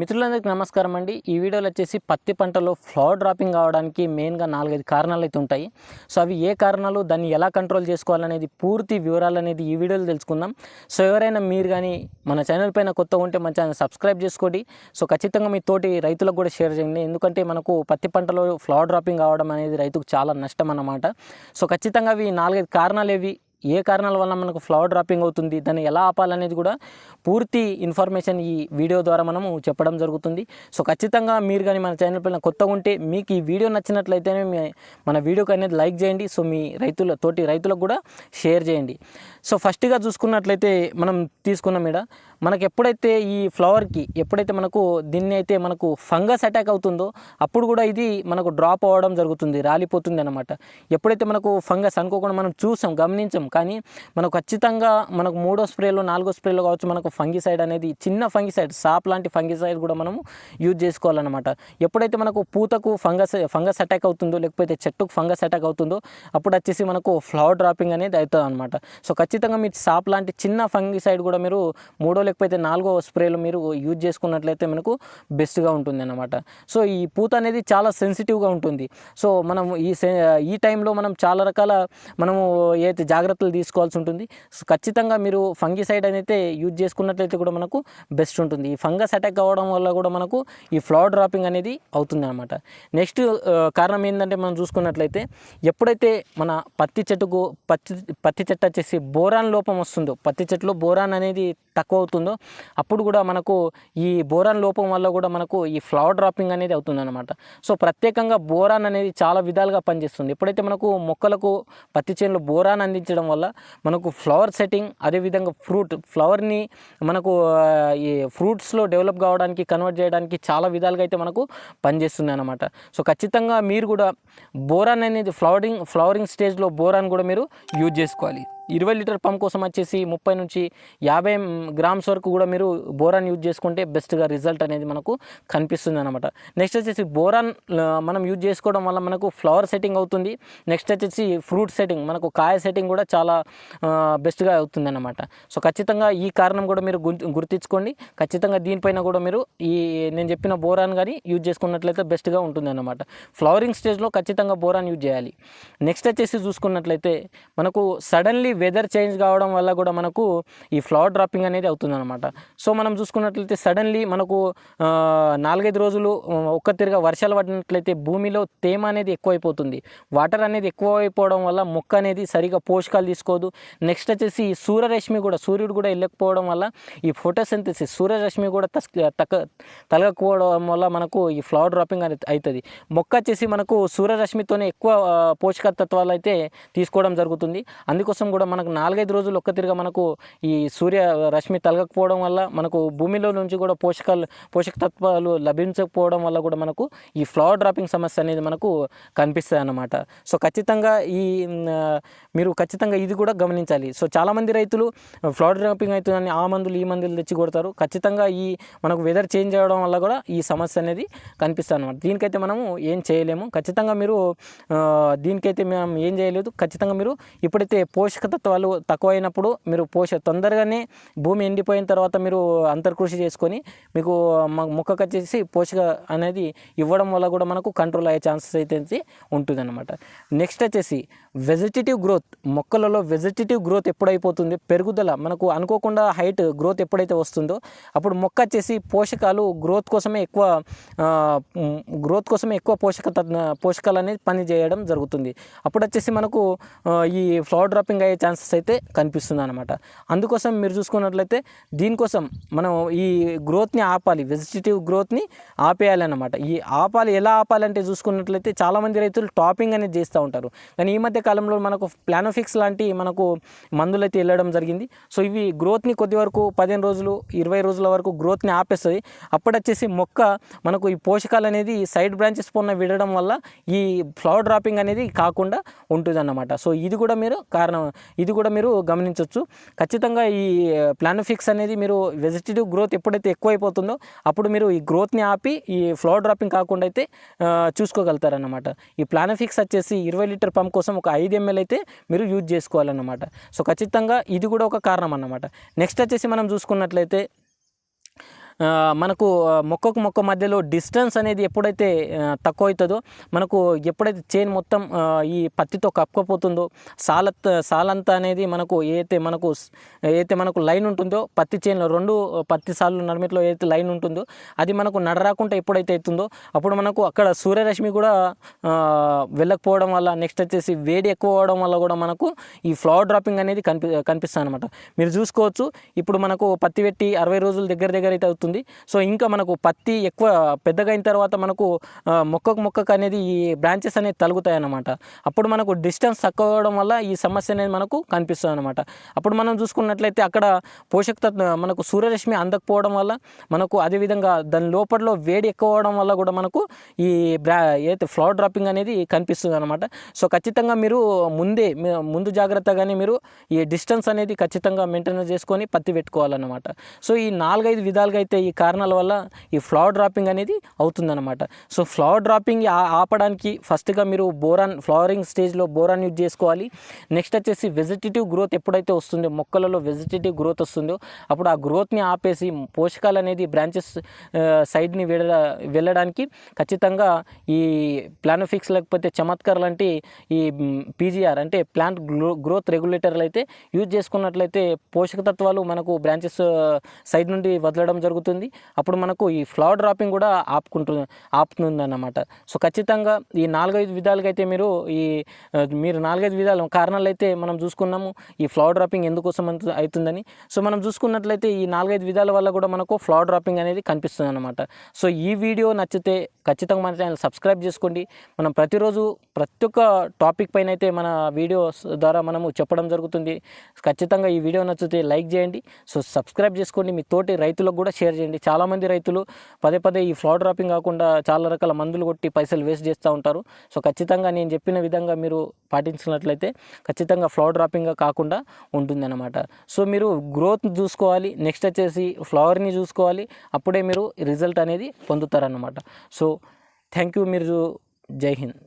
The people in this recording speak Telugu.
మిత్రులందరికీ నమస్కారం అండి. ఈ వీడియోలో వచ్చేసి పత్తి పంటలో ఫ్లవర్ డ్రాపింగ్ కావడానికి మెయిన్గా నాలుగైదు కారణాలు అయితే ఉంటాయి. సో అవి ఏ కారణాలు దాన్ని ఎలా కంట్రోల్ చేసుకోవాలనేది పూర్తి వివరాలు అనేది ఈ వీడియోలో తెలుసుకుందాం. సో ఎవరైనా మీరు కానీ మన ఛానల్ పైన కొత్త ఉంటే మన ఛానల్ సబ్స్క్రైబ్ చేసుకోండి. సో ఖచ్చితంగా మీ తోటి రైతులకు కూడా షేర్ చేయండి. ఎందుకంటే మనకు పత్తి పంటలో ఫ్లవర్ డ్రాపింగ్ కావడం అనేది రైతుకు చాలా నష్టం అన్నమాట. సో ఖచ్చితంగా అవి నాలుగైదు కారణాలు ఏవి ఏ కారణాల వల్ల మనకు ఫ్లవర్ డ్రాపింగ్ అవుతుంది దాన్ని ఎలా ఆపాలనేది కూడా పూర్తి ఇన్ఫర్మేషన్ ఈ వీడియో ద్వారా మనము చెప్పడం జరుగుతుంది. సో ఖచ్చితంగా మీరు కానీ మన ఛానల్ పైన కొత్తగా ఉంటే మీకు ఈ వీడియో నచ్చినట్లయితేనే మన వీడియోకి అనేది లైక్ చేయండి. సో మీ రైతుల తోటి రైతులకు కూడా షేర్ చేయండి. సో ఫస్ట్గా చూసుకున్నట్లయితే మనం తీసుకున్నాం ఇక్కడ. మనకు ఎప్పుడైతే ఈ ఫ్లవర్కి ఎప్పుడైతే మనకు దీన్ని అయితే మనకు ఫంగస్ అటాక్ అవుతుందో అప్పుడు కూడా ఇది మనకు డ్రాప్ అవ్వడం జరుగుతుంది రాలిపోతుంది అనమాట ఎప్పుడైతే మనకు ఫంగస్ అనుకోకుండా మనం చూసాం గమనించాం కానీ మనకు ఖచ్చితంగా మనకు మూడో స్ప్రేలో నాలుగో స్ప్రేలో కావచ్చు మనకు ఫంగిసైడ్ అనేది చిన్న ఫంగిసైడ్ సాప్ లాంటి ఫంగిసైడ్ కూడా మనము యూజ్ చేసుకోవాలన్నమాట. ఎప్పుడైతే మనకు పూతకు ఫంగస్ ఫంగస్ అటాక్ అవుతుందో లేకపోతే చెట్టుకు ఫంగస్ అటాక్ అవుతుందో అప్పుడు వచ్చేసి మనకు ఫ్లవర్ డ్రాపింగ్ అనేది అవుతుంది అనమాట సో ఖచ్చితంగా మీరు సాప్ లాంటి చిన్న ఫంగిసైడ్ కూడా మీరు మూడో లేకపోతే నాలుగో స్ప్రేలు మీరు యూజ్ చేసుకున్నట్లయితే మనకు బెస్ట్గా ఉంటుంది అన్నమాట సో ఈ పూత అనేది చాలా సెన్సిటివ్గా ఉంటుంది. సో మనం ఈ సె- ఈ టైంలో మనం చాలా రకాల మనము ఏదైతే జాగ్రత్తలు తీసుకోవాల్సి ఉంటుంది సో ఖచ్చితంగా మీరు ఫంగిసైడ్ అయితే యూజ్ చేసుకున్నట్లయితే కూడా మనకు బెస్ట్ ఉంటుంది. ఈ ఫంగస్ అటాక్ అవ్వడం వల్ల కూడా మనకు ఈ ఫ్లవర్ డ్రాపింగ్ అనేది అవుతుంది అనమాట నెక్స్ట్ కారణం ఏంటంటే మనం చూసుకున్నట్లయితే ఎప్పుడైతే మన పత్తి చెట్టుకు పత్తి పత్తి చెట్టు వచ్చేసి బోరాన్ లోపం వస్తుందో పత్తి చెట్టులో బోరాన్ అనేది తక్కువ అవుతుంది అప్పుడు కూడా మనకు ఈ బోరాన్ లోపం వల్ల కూడా మనకు ఈ ఫ్లవర్ డ్రాపింగ్ అనేది అవుతుందన్నమాట. సో ప్రత్యేకంగా బోరాన్ అనేది చాలా విధాలుగా పనిచేస్తుంది. ఎప్పుడైతే మనకు మొక్కలకు పత్తి చేనులో బోరాన్ అందించడం వల్ల మనకు ఫ్లవర్ సెట్టింగ్ అదేవిధంగా ఫ్రూట్ ఫ్లవర్ని మనకు ఈ ఫ్రూట్స్లో డెవలప్ కావడానికి కన్వర్ట్ చేయడానికి చాలా విధాలుగా అయితే మనకు పనిచేస్తుంది అనమాట సో ఖచ్చితంగా మీరు కూడా బోరాన్ అనేది ఫ్లవరింగ్ ఫ్లవరింగ్ స్టేజ్లో బోరాన్ కూడా మీరు యూజ్ చేసుకోవాలి. ఇరవై లీటర్ పంప్ కోసం వచ్చేసి ముప్పై నుంచి యాభై గ్రామ్స్ వరకు కూడా మీరు బోరాన్ యూజ్ చేసుకుంటే బెస్ట్గా రిజల్ట్ అనేది మనకు కనిపిస్తుంది అనమాట నెక్స్ట్ వచ్చేసి బోరాన్ మనం యూజ్ చేసుకోవడం వల్ల మనకు ఫ్లవర్ సెట్టింగ్ అవుతుంది. నెక్స్ట్ వచ్చేసి ఫ్రూట్ సెట్టింగ్ మనకు కాయ సెట్టింగ్ కూడా చాలా బెస్ట్గా అవుతుంది అనమాట సో ఖచ్చితంగా ఈ కారణం కూడా మీరు గుర్తించుకోండి. ఖచ్చితంగా దీనిపైన కూడా మీరు ఈ నేను చెప్పిన బోరాన్ కానీ యూజ్ చేసుకున్నట్లయితే బెస్ట్గా ఉంటుంది అనమాట ఫ్లవరింగ్ స్టేజ్లో ఖచ్చితంగా బోరాన్ యూజ్ చేయాలి. నెక్స్ట్ వచ్చేసి చూసుకున్నట్లయితే మనకు సడన్లీ వెదర్ చేంజ్ కావడం వల్ల కూడా మనకు ఈ ఫ్లవర్ డ్రాపింగ్ అనేది అవుతుందన్నమాట. సో మనం చూసుకున్నట్లయితే సడన్లీ మనకు నాలుగైదు రోజులు ఒక్కతిరిగా వర్షాలు పడినట్లయితే భూమిలో తేమ అనేది ఎక్కువైపోతుంది. వాటర్ అనేది ఎక్కువ అయిపోవడం వల్ల మొక్క అనేది సరిగా పోషకాలు తీసుకోదు. నెక్స్ట్ వచ్చేసి సూర్యరశ్మి కూడా సూర్యుడు కూడా వెళ్ళకపోవడం వల్ల ఈ ఫోటోసింథసిస్ సూర్యరశ్మి కూడా తస్ తక్క తలగకపోవడం వల్ల మనకు ఈ ఫ్లవర్ డ్రాపింగ్ అనేది అవుతుంది మొక్క వచ్చేసి మనకు సూర్యరశ్మితోనే ఎక్కువ పోషక తత్వాలు అయితే తీసుకోవడం జరుగుతుంది. అందుకోసం కూడా మనకు నాలుగైదు రోజులు ఒక్క తిరిగా మనకు ఈ సూర్య రశ్మి తలగకపోవడం వల్ల మనకు భూమిలో నుంచి కూడా పోషకాలు పోషక తత్వాలు లభించకపోవడం వల్ల కూడా మనకు ఈ ఫ్లవర్ డ్రాపింగ్ సమస్య అనేది మనకు కనిపిస్తుంది అన్నమాట సో ఖచ్చితంగా ఈ మీరు ఖచ్చితంగా ఇది కూడా గమనించాలి. సో చాలామంది రైతులు ఫ్లవర్ డ్రాపింగ్ అవుతుందని ఆ మందులు ఈ మందులు తెచ్చి కొడతారు. ఖచ్చితంగా ఈ మనకు వెదర్ చేంజ్ అవ్వడం వల్ల కూడా ఈ సమస్య అనేది కనిపిస్తుంది అనమాట దీనికైతే మనము ఏం చేయలేము. ఖచ్చితంగా మీరు దీనికైతే మనం ఏం చేయలేదు. ఖచ్చితంగా మీరు ఇప్పుడైతే పోషక తత్వాలు తక్కువైనప్పుడు మీరు పోష తొందరగానే భూమి ఎండిపోయిన తర్వాత మీరు అంతర్కృషి చేసుకొని మీకు మొక్కకు వచ్చేసి పోషక అనేది ఇవ్వడం వల్ల కూడా మనకు కంట్రోల్ అయ్యే ఛాన్సెస్ అయితే ఉంటుంది అనమాట నెక్స్ట్ వచ్చేసి వెజిటేటివ్ గ్రోత్ మొక్కలలో వెజిటేటివ్ గ్రోత్ ఎప్పుడైపోతుంది? పెరుగుదల. మనకు అనుకోకుండా హైట్ గ్రోత్ ఎప్పుడైతే వస్తుందో అప్పుడు మొక్క వచ్చేసి పోషకాలు గ్రోత్ కోసమే ఎక్కువ గ్రోత్ కోసమే ఎక్కువ పోషక పోషకాలు అనేది పని చేయడం జరుగుతుంది. అప్పుడు వచ్చేసి మనకు ఈ ఫ్లవర్ డ్రాపింగ్ అయ్యే ఛాన్సెస్ అయితే కనిపిస్తుంది అనమాట అందుకోసం మీరు చూసుకున్నట్లయితే దీనికోసం మనం ఈ గ్రోత్ని ఆపాలి వెజిటేటివ్ గ్రోత్ని ఆపేయాలి అనమాట ఈ ఆపాలి ఎలా ఆపాలంటే చూసుకున్నట్లయితే చాలామంది రైతులు టాపింగ్ అనేది చేస్తూ ఉంటారు. కానీ ఈ మధ్య కాలంలో మనకు ప్లానోఫిక్స్ లాంటి మనకు మందులు అయితే వెళ్ళడం జరిగింది. సో ఇవి గ్రోత్ని కొద్ది వరకు పదిహేను రోజులు ఇరవై రోజుల వరకు గ్రోత్ని ఆపేస్తుంది. అప్పుడు వచ్చేసి మొక్క మనకు ఈ పోషకాలు అనేది సైడ్ బ్రాంచెస్ పొన్న విడడం వల్ల ఈ ఫ్లవర్ డ్రాపింగ్ అనేది కాకుండా ఉంటుంది అన్నమాట సో ఇది కూడా మీరు కారణం ఇది కూడా మీరు గమనించవచ్చు ఖచ్చితంగా ఈ ప్లానోఫిక్స్ అనేది మీరు వెజిటేటివ్ గ్రోత్ ఎప్పుడైతే ఎక్కువైపోతుందో అప్పుడు మీరు ఈ గ్రోత్ని ఆపి ఈ ఫ్లవర్ డ్రాపింగ్ కాకుండా అయితే చూసుకోగలుగుతారన్నమాట. ఈ ప్లానోఫిక్స్ వచ్చేసి ఇరవై లీటర్ పంప్ కోసం ఒక ఐదు ఎంఎల్ అయితే మీరు యూజ్ చేసుకోవాలన్నమాట. సో ఖచ్చితంగా ఇది కూడా ఒక కారణం అన్నమాట నెక్స్ట్ వచ్చేసి మనం చూసుకున్నట్లయితే మనకు మొక్కకు మొక్క మధ్యలో డిస్టెన్స్ అనేది ఎప్పుడైతే తక్కువ అవుతుందో మనకు ఎప్పుడైతే చైన్ మొత్తం ఈ పత్తితో కప్పుకపోతుందో సాల సాలంతా అనేది మనకు ఏదైతే మనకు ఏదైతే మనకు లైన్ ఉంటుందో పత్తి చైన్లో రెండు పత్తి సార్లు నడిమిట్లో ఏదైతే లైన్ ఉంటుందో అది మనకు నడరాకుండా ఎప్పుడైతే అవుతుందో అప్పుడు మనకు అక్కడ సూర్యరశ్మి కూడా వెళ్ళకపోవడం వల్ల నెక్స్ట్ వచ్చేసి వేడి ఎక్కువ అవడం వల్ల కూడా మనకు ఈ ఫ్లవర్ డ్రాపింగ్ అనేది కనిపి కనిపిస్తుంది అనమాట మీరు చూసుకోవచ్చు ఇప్పుడు మనకు పత్తి పెట్టి అరవై రోజుల దగ్గర దగ్గర అయితే అవుతుంది. సో ఇంకా మనకు పత్తి ఎక్కువ పెద్దగా అయిన తర్వాత మనకు మొక్కకు మొక్కకు అనేది ఈ బ్రాంచెస్ అనేది తలుగుతాయి అన్నమాట అప్పుడు మనకు డిస్టెన్స్ తక్కువ అవడం వల్ల ఈ సమస్య అనేది మనకు కనిపిస్తుంది అనమాట అప్పుడు మనం చూసుకున్నట్లయితే అక్కడ పోషక తత్వ- మనకు సూర్యరశ్మి అందకపోవడం వల్ల మనకు అదేవిధంగా దాని లోపల వేడి ఎక్కువ అవడం వల్ల కూడా మనకు ఈ బ్రా ఏదైతే ఫ్లవర్ డ్రాపింగ్ అనేది కనిపిస్తుంది అనమాట సో ఖచ్చితంగా మీరు ముందే ముందు జాగ్రత్తగానే మీరు ఈ డిస్టెన్స్ అనేది ఖచ్చితంగా మెయింటైన్ చేసుకొని పత్తి పెట్టుకోవాలన్నమాట. సో ఈ నాలుగైదు విధాలుగా అయితే ఈ కారణాల వల్ల ఈ ఫ్లవర్ డ్రాపింగ్ అనేది అవుతుందన్నమాట. సో ఫ్లవర్ డ్రాపింగ్ ఆపడానికి ఫస్ట్గా మీరు బోరాన్ ఫ్లవరింగ్ స్టేజ్లో బోరాన్ యూజ్ చేసుకోవాలి. నెక్స్ట్ వచ్చేసి వెజిటేటివ్ గ్రోత్ ఎప్పుడైతే వస్తుందో మొక్కలలో వెజిటేటివ్ గ్రోత్ వస్తుందో అప్పుడు ఆ గ్రోత్ని ఆపేసి పోషకాలు అనేది బ్రాంచెస్ సైడ్ని వెళ్ళ వెళ్ళడానికి ఖచ్చితంగా ఈ ప్లానోఫిక్స్ లేకపోతే చమత్కార్ లాంటి ఈ పీజీఆర్ అంటే ప్లాంట్ గ్రో గ్రోత్ రెగ్యులేటర్లు అయితే యూజ్ చేసుకున్నట్లయితే పోషక తత్వాలు మనకు బ్రాంచెస్ సైడ్ నుండి వదలడం జరుగుతుంది. అప్పుడు మనకు ఈ ఫ్లవర్ డ్రాపింగ్ కూడా ఆపుకుంటుంది ఆపుతుంది అన్నమాట సో ఖచ్చితంగా ఈ నాలుగైదు విధాలుగా అయితే మీరు ఈ మీరు నాలుగైదు విధాలు కారణాలు అయితే మనం చూసుకున్నాము. ఈ ఫ్లవర్ డ్రాపింగ్ ఎందుకోసం అవుతుందని సో మనం చూసుకున్నట్లయితే ఈ నాలుగైదు విధాల వల్ల కూడా మనకు ఫ్లవర్ డ్రాపింగ్ అనేది కనిపిస్తుంది అనమాట సో ఈ వీడియో నచ్చితే ఖచ్చితంగా మన ఛానల్ సబ్స్క్రైబ్ చేసుకోండి. మనం ప్రతిరోజు ప్రతి ఒక్క టాపిక్ పైన అయితే మన వీడియోస్ ద్వారా మనము చెప్పడం జరుగుతుంది. ఖచ్చితంగా ఈ వీడియో నచ్చితే లైక్ చేయండి. సో సబ్స్క్రైబ్ చేసుకోండి. మీ తోటి రైతులకు కూడా షేర్ చేయండి. చాలామంది రైతులు పదే పదే ఈ ఫ్లాడ్ డ్రాపింగ్ కాకుండా చాలా రకాల మందులు కొట్టి పైసలు వేస్ట్ చేస్తూ ఉంటారు. సో ఖచ్చితంగా నేను చెప్పిన విధంగా మీరు పాటించినట్లయితే ఖచ్చితంగా ఫ్లవర్ డ్రాపింగ్గా కాకుండా ఉంటుందన్నమాట. సో మీరు గ్రోత్ చూసుకోవాలి. నెక్స్ట్ వచ్చేసి ఫ్లవర్ని చూసుకోవాలి. అప్పుడే మీరు రిజల్ట్ అనేది పొందుతారన్నమాట. సో థ్యాంక్ యూ మీరు జై హింద్